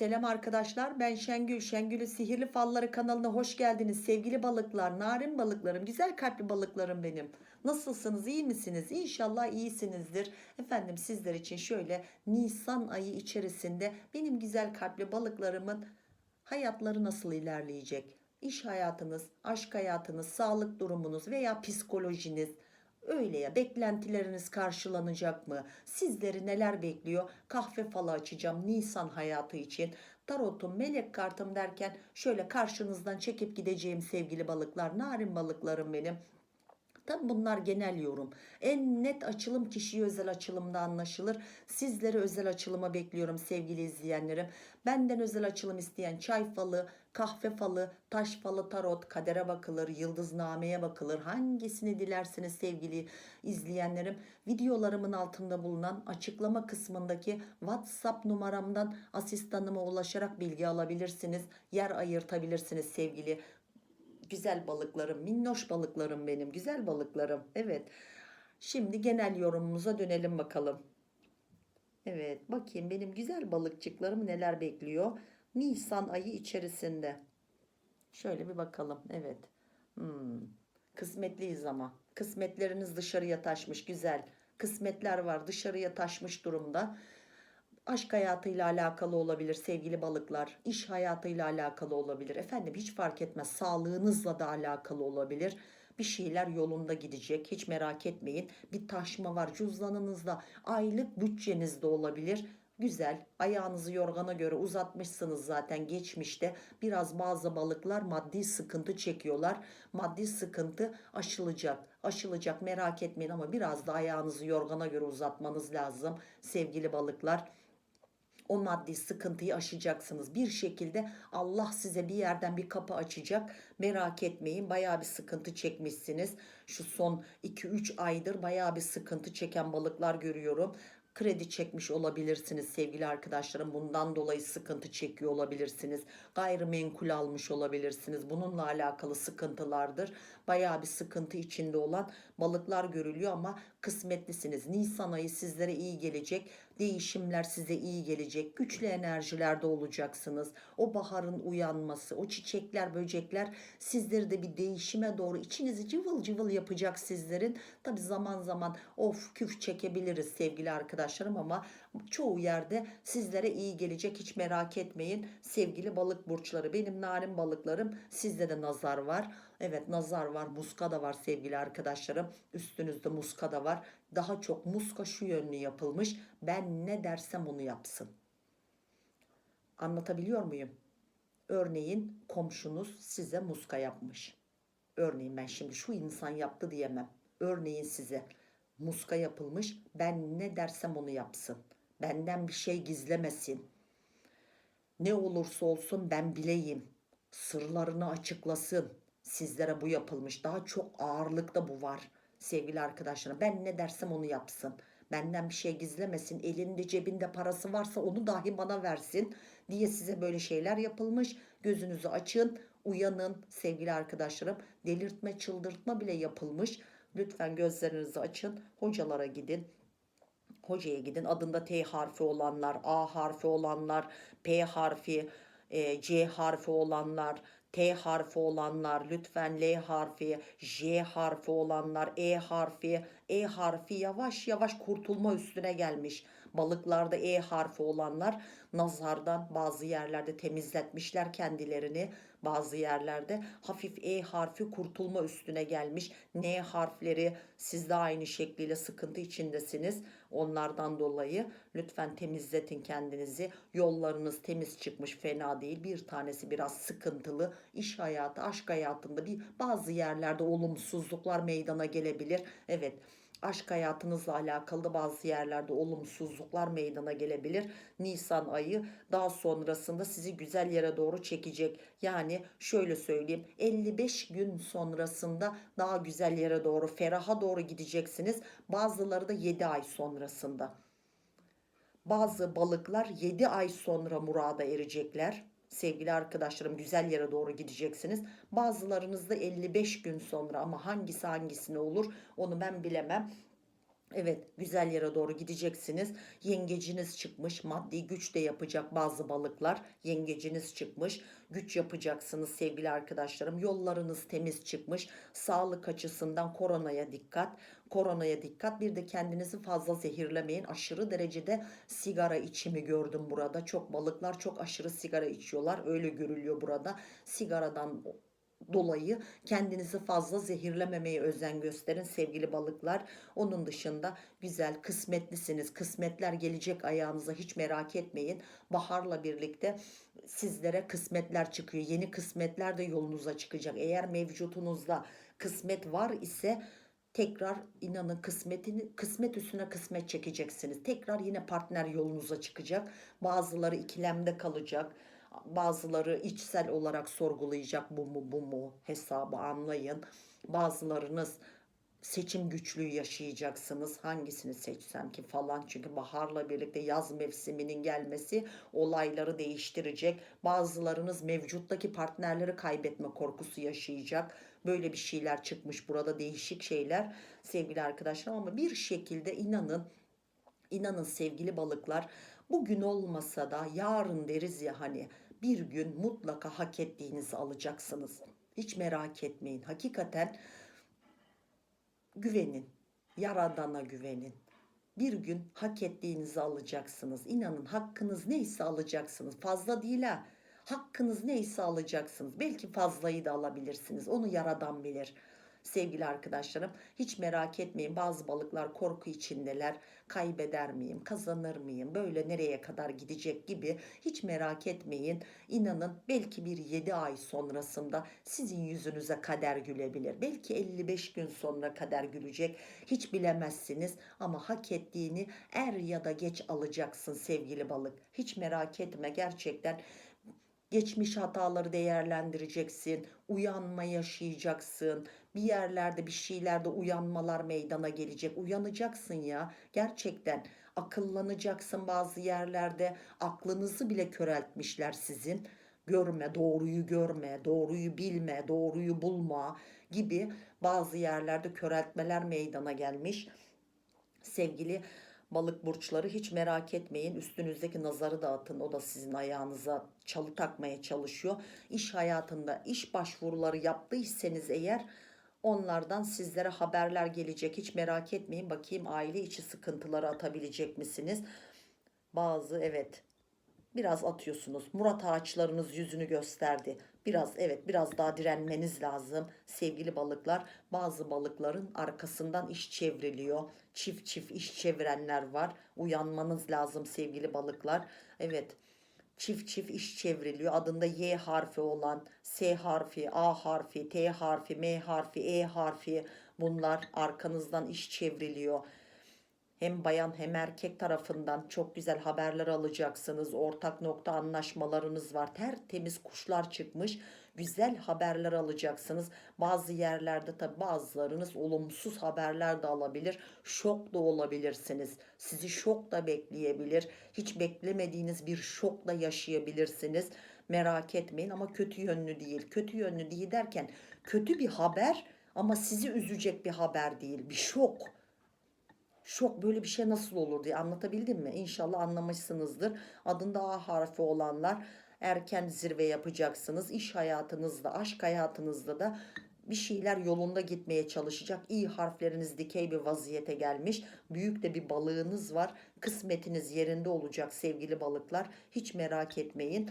Selam arkadaşlar ben Şengül. Şengül'ün Sihirli Falları kanalına hoş geldiniz. Sevgili balıklar, narin balıklarım, güzel kalpli balıklarım benim. Nasılsınız, iyi misiniz? İnşallah iyisinizdir. Efendim sizler için şöyle Nisan ayı içerisinde benim güzel kalpli balıklarımın hayatları nasıl ilerleyecek? İş hayatınız, aşk hayatınız, sağlık durumunuz veya psikolojiniz Öyle ya beklentileriniz karşılanacak mı? Sizleri neler bekliyor? Kahve falı açacağım Nisan hayatı için. Tarotum, melek kartım derken şöyle karşınızdan çekip gideceğim sevgili balıklar, narin balıklarım benim. Tabi bunlar genel yorum. En net açılım kişiye özel açılımda anlaşılır. Sizleri özel açılıma bekliyorum sevgili izleyenlerim. Benden özel açılım isteyen çay falı, kahve falı, taş falı, tarot, kadere bakılır, yıldıznameye bakılır. Hangisini dilerseniz sevgili izleyenlerim. Videolarımın altında bulunan açıklama kısmındaki WhatsApp numaramdan asistanıma ulaşarak bilgi alabilirsiniz. Yer ayırtabilirsiniz sevgili güzel balıklarım, minnoş balıklarım benim, güzel balıklarım. Evet. Şimdi genel yorumumuza dönelim bakalım. Evet, bakayım benim güzel balıkçıklarım neler bekliyor. Nisan ayı içerisinde. Şöyle bir bakalım. Evet. Hmm. Kısmetliyiz ama. Kısmetleriniz dışarıya taşmış. Güzel. Kısmetler var dışarıya taşmış durumda aşk hayatıyla alakalı olabilir sevgili balıklar, iş hayatıyla alakalı olabilir. Efendim hiç fark etmez. Sağlığınızla da alakalı olabilir. Bir şeyler yolunda gidecek. Hiç merak etmeyin. Bir taşma var cüzdanınızda. Aylık bütçenizde olabilir. Güzel. Ayağınızı yorgana göre uzatmışsınız zaten geçmişte. Biraz bazı balıklar maddi sıkıntı çekiyorlar. Maddi sıkıntı aşılacak. Aşılacak merak etmeyin ama biraz da ayağınızı yorgana göre uzatmanız lazım sevgili balıklar o maddi sıkıntıyı aşacaksınız. Bir şekilde Allah size bir yerden bir kapı açacak. Merak etmeyin. Bayağı bir sıkıntı çekmişsiniz. Şu son 2-3 aydır bayağı bir sıkıntı çeken balıklar görüyorum kredi çekmiş olabilirsiniz sevgili arkadaşlarım. Bundan dolayı sıkıntı çekiyor olabilirsiniz. Gayrimenkul almış olabilirsiniz. Bununla alakalı sıkıntılardır. Bayağı bir sıkıntı içinde olan balıklar görülüyor ama kısmetlisiniz. Nisan ayı sizlere iyi gelecek. Değişimler size iyi gelecek. Güçlü enerjilerde olacaksınız. O baharın uyanması, o çiçekler, böcekler sizleri de bir değişime doğru içinizi cıvıl cıvıl yapacak sizlerin. Tabi zaman zaman of küf çekebiliriz sevgili arkadaşlarım ama çoğu yerde sizlere iyi gelecek hiç merak etmeyin. Sevgili balık burçları benim narin balıklarım sizde de nazar var. Evet nazar var muska da var sevgili arkadaşlarım. Üstünüzde muska da var. Daha çok muska şu yönlü yapılmış. Ben ne dersem onu yapsın. Anlatabiliyor muyum? Örneğin komşunuz size muska yapmış. Örneğin ben şimdi şu insan yaptı diyemem. Örneğin size muska yapılmış. Ben ne dersem onu yapsın. Benden bir şey gizlemesin. Ne olursa olsun ben bileyim. Sırlarını açıklasın. Sizlere bu yapılmış. Daha çok ağırlıkta bu var sevgili arkadaşlarım. Ben ne dersem onu yapsın. Benden bir şey gizlemesin. Elinde cebinde parası varsa onu dahi bana versin diye size böyle şeyler yapılmış. Gözünüzü açın, uyanın sevgili arkadaşlarım. Delirtme, çıldırtma bile yapılmış. Lütfen gözlerinizi açın. Hocalara gidin. Hocaya gidin. Adında T harfi olanlar, A harfi olanlar, P harfi, e, C harfi olanlar, T harfi olanlar, lütfen L harfi, J harfi olanlar, E harfi, E harfi yavaş yavaş kurtulma üstüne gelmiş. Balıklarda E harfi olanlar nazardan bazı yerlerde temizletmişler kendilerini. Bazı yerlerde hafif E harfi kurtulma üstüne gelmiş. N harfleri siz de aynı şekliyle sıkıntı içindesiniz. Onlardan dolayı lütfen temizletin kendinizi. Yollarınız temiz çıkmış fena değil. Bir tanesi biraz sıkıntılı. İş hayatı, aşk hayatında bir bazı yerlerde olumsuzluklar meydana gelebilir. Evet aşk hayatınızla alakalı bazı yerlerde olumsuzluklar meydana gelebilir. Nisan ayı daha sonrasında sizi güzel yere doğru çekecek. Yani şöyle söyleyeyim 55 gün sonrasında daha güzel yere doğru feraha doğru gideceksiniz. Bazıları da 7 ay sonrasında. Bazı balıklar 7 ay sonra murada erecekler sevgili arkadaşlarım güzel yere doğru gideceksiniz. Bazılarınız da 55 gün sonra ama hangisi hangisine olur onu ben bilemem. Evet, güzel yere doğru gideceksiniz. Yengeciniz çıkmış, maddi güç de yapacak bazı balıklar. Yengeciniz çıkmış, güç yapacaksınız sevgili arkadaşlarım. Yollarınız temiz çıkmış. Sağlık açısından koronaya dikkat. Koronaya dikkat. Bir de kendinizi fazla zehirlemeyin. Aşırı derecede sigara içimi gördüm burada. Çok balıklar çok aşırı sigara içiyorlar. Öyle görülüyor burada. Sigaradan dolayı kendinizi fazla zehirlememeye özen gösterin sevgili balıklar. Onun dışında güzel kısmetlisiniz. Kısmetler gelecek ayağınıza hiç merak etmeyin. Baharla birlikte sizlere kısmetler çıkıyor. Yeni kısmetler de yolunuza çıkacak. Eğer mevcutunuzda kısmet var ise tekrar inanın kısmetini kısmet üstüne kısmet çekeceksiniz. Tekrar yine partner yolunuza çıkacak. Bazıları ikilemde kalacak. Bazıları içsel olarak sorgulayacak bu mu bu mu hesabı anlayın. Bazılarınız seçim güçlüğü yaşayacaksınız. Hangisini seçsem ki falan. Çünkü baharla birlikte yaz mevsiminin gelmesi olayları değiştirecek. Bazılarınız mevcuttaki partnerleri kaybetme korkusu yaşayacak. Böyle bir şeyler çıkmış burada değişik şeyler sevgili arkadaşlar ama bir şekilde inanın İnanın sevgili balıklar bugün olmasa da yarın deriz ya hani bir gün mutlaka hak ettiğinizi alacaksınız. Hiç merak etmeyin. Hakikaten güvenin. Yaradana güvenin. Bir gün hak ettiğinizi alacaksınız. İnanın hakkınız neyse alacaksınız. Fazla değil ha. Hakkınız neyse alacaksınız. Belki fazlayı da alabilirsiniz. Onu yaradan bilir. Sevgili arkadaşlarım hiç merak etmeyin bazı balıklar korku içindeler. Kaybeder miyim, kazanır mıyım, böyle nereye kadar gidecek gibi hiç merak etmeyin. İnanın belki bir 7 ay sonrasında sizin yüzünüze kader gülebilir. Belki 55 gün sonra kader gülecek. Hiç bilemezsiniz ama hak ettiğini er ya da geç alacaksın sevgili balık. Hiç merak etme gerçekten Geçmiş hataları değerlendireceksin, uyanma yaşayacaksın. Bir yerlerde bir şeylerde uyanmalar meydana gelecek. Uyanacaksın ya. Gerçekten akıllanacaksın bazı yerlerde. Aklınızı bile köreltmişler sizin. Görme, doğruyu görme, doğruyu bilme, doğruyu bulma gibi bazı yerlerde köreltmeler meydana gelmiş. Sevgili balık burçları hiç merak etmeyin. Üstünüzdeki nazarı dağıtın. O da sizin ayağınıza çalı takmaya çalışıyor. İş hayatında iş başvuruları yaptıysanız eğer onlardan sizlere haberler gelecek. Hiç merak etmeyin. Bakayım aile içi sıkıntıları atabilecek misiniz? Bazı evet biraz atıyorsunuz. Murat ağaçlarınız yüzünü gösterdi. Biraz evet biraz daha direnmeniz lazım sevgili balıklar. Bazı balıkların arkasından iş çevriliyor. Çift çift iş çevirenler var. Uyanmanız lazım sevgili balıklar. Evet çift çift iş çevriliyor. Adında Y harfi olan S harfi, A harfi, T harfi, M harfi, E harfi bunlar arkanızdan iş çevriliyor hem bayan hem erkek tarafından çok güzel haberler alacaksınız. Ortak nokta anlaşmalarınız var. Tertemiz kuşlar çıkmış. Güzel haberler alacaksınız. Bazı yerlerde tabi bazılarınız olumsuz haberler de alabilir. Şok da olabilirsiniz. Sizi şok da bekleyebilir. Hiç beklemediğiniz bir şokla yaşayabilirsiniz. Merak etmeyin ama kötü yönlü değil. Kötü yönlü değil derken kötü bir haber ama sizi üzecek bir haber değil. Bir şok şok böyle bir şey nasıl olur diye anlatabildim mi? İnşallah anlamışsınızdır. Adında A harfi olanlar erken zirve yapacaksınız. İş hayatınızda, aşk hayatınızda da bir şeyler yolunda gitmeye çalışacak. İyi harfleriniz dikey bir vaziyete gelmiş. Büyük de bir balığınız var. Kısmetiniz yerinde olacak sevgili balıklar. Hiç merak etmeyin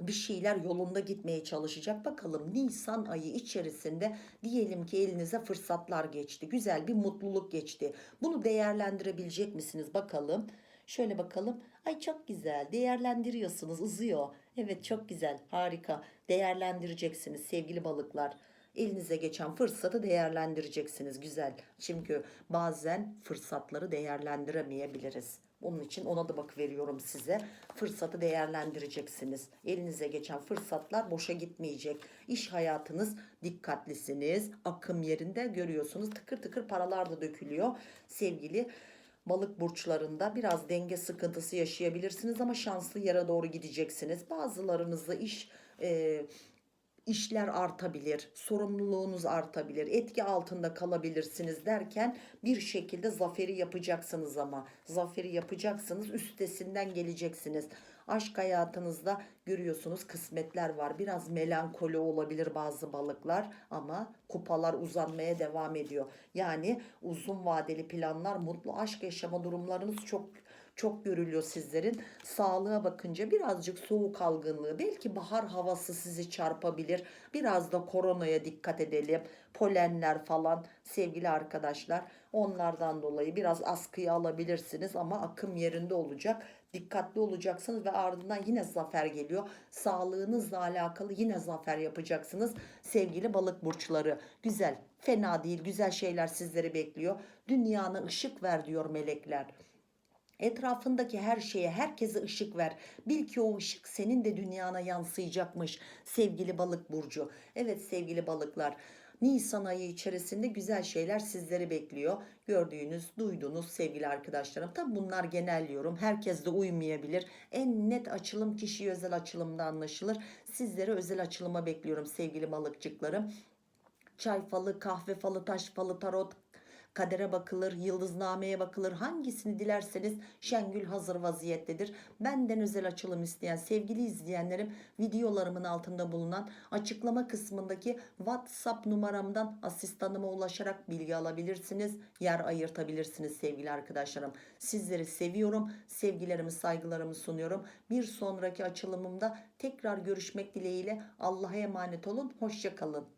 bir şeyler yolunda gitmeye çalışacak. Bakalım Nisan ayı içerisinde diyelim ki elinize fırsatlar geçti. Güzel bir mutluluk geçti. Bunu değerlendirebilecek misiniz bakalım. Şöyle bakalım. Ay çok güzel. Değerlendiriyorsunuz. Uzuyor. Evet çok güzel. Harika. Değerlendireceksiniz sevgili balıklar. Elinize geçen fırsatı değerlendireceksiniz. Güzel. Çünkü bazen fırsatları değerlendiremeyebiliriz. Onun için ona da bak veriyorum size. Fırsatı değerlendireceksiniz. Elinize geçen fırsatlar boşa gitmeyecek. İş hayatınız dikkatlisiniz. Akım yerinde görüyorsunuz. Tıkır tıkır paralar da dökülüyor. Sevgili balık burçlarında biraz denge sıkıntısı yaşayabilirsiniz ama şanslı yere doğru gideceksiniz. Bazılarınızda iş e, işler artabilir, sorumluluğunuz artabilir, etki altında kalabilirsiniz derken bir şekilde zaferi yapacaksınız ama zaferi yapacaksınız üstesinden geleceksiniz. Aşk hayatınızda görüyorsunuz kısmetler var. Biraz melankoli olabilir bazı balıklar ama kupalar uzanmaya devam ediyor. Yani uzun vadeli planlar, mutlu aşk yaşama durumlarınız çok çok görülüyor sizlerin. Sağlığa bakınca birazcık soğuk algınlığı, belki bahar havası sizi çarpabilir. Biraz da koronaya dikkat edelim. Polenler falan sevgili arkadaşlar. Onlardan dolayı biraz askıya alabilirsiniz ama akım yerinde olacak. Dikkatli olacaksınız ve ardından yine zafer geliyor. Sağlığınızla alakalı yine zafer yapacaksınız. Sevgili balık burçları. Güzel, fena değil. Güzel şeyler sizleri bekliyor. Dünyana ışık ver diyor melekler. Etrafındaki her şeye, herkese ışık ver. Bil ki o ışık senin de dünyana yansıyacakmış sevgili balık burcu. Evet sevgili balıklar. Nisan ayı içerisinde güzel şeyler sizleri bekliyor. Gördüğünüz, duyduğunuz sevgili arkadaşlarım. Tabi bunlar genel yorum. Herkes de uymayabilir. En net açılım kişi özel açılımda anlaşılır. Sizlere özel açılıma bekliyorum sevgili balıkçıklarım. Çay falı, kahve falı, taş falı, tarot, kadere bakılır, yıldıznameye bakılır. Hangisini dilerseniz Şengül hazır vaziyettedir. Benden özel açılım isteyen sevgili izleyenlerim videolarımın altında bulunan açıklama kısmındaki WhatsApp numaramdan asistanıma ulaşarak bilgi alabilirsiniz. Yer ayırtabilirsiniz sevgili arkadaşlarım. Sizleri seviyorum. Sevgilerimi, saygılarımı sunuyorum. Bir sonraki açılımımda tekrar görüşmek dileğiyle Allah'a emanet olun. Hoşçakalın.